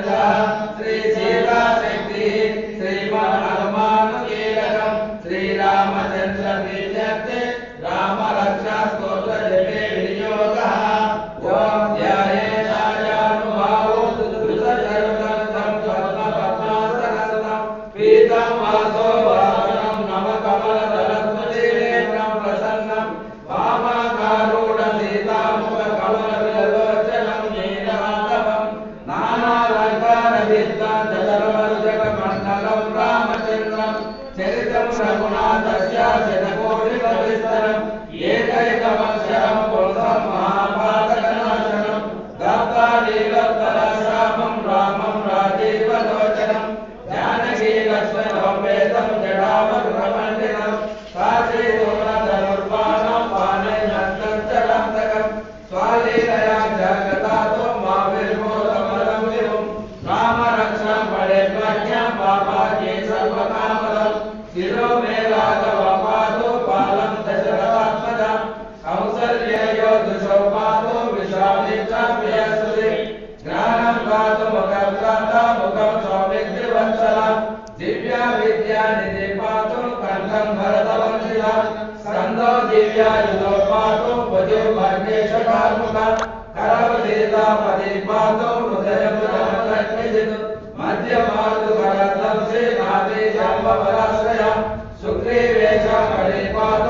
श्रीजगन्नाथ श्रीजी चरितं रघुनाथस्य जनकोटिपरिस्तरम् एकैकमस्य కరవక కరవలేద పదే పాదం హృదయమున ప్రజ్ఞజిత్ మధ్య మార్గ కరతం సే నాదే జన్మ పరాశ్రయ శుక్రే వేష పడే పాదం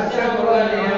gracias por la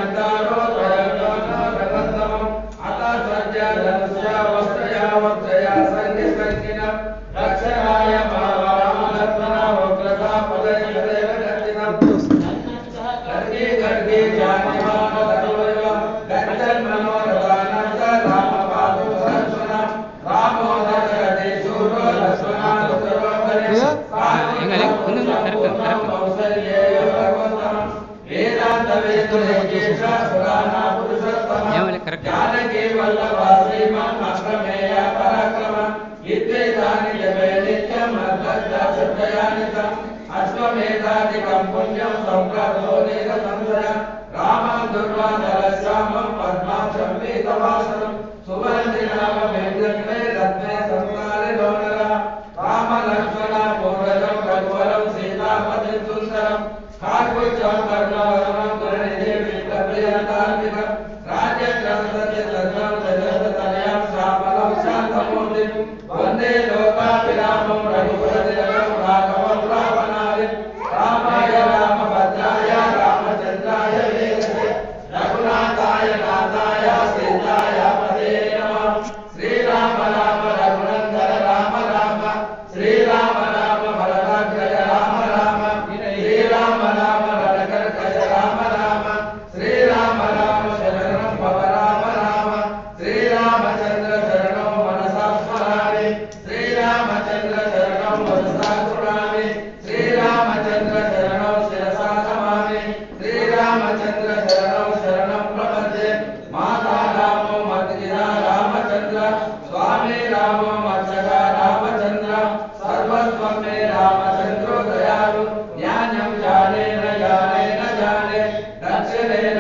apoyando a un carro. Gracias.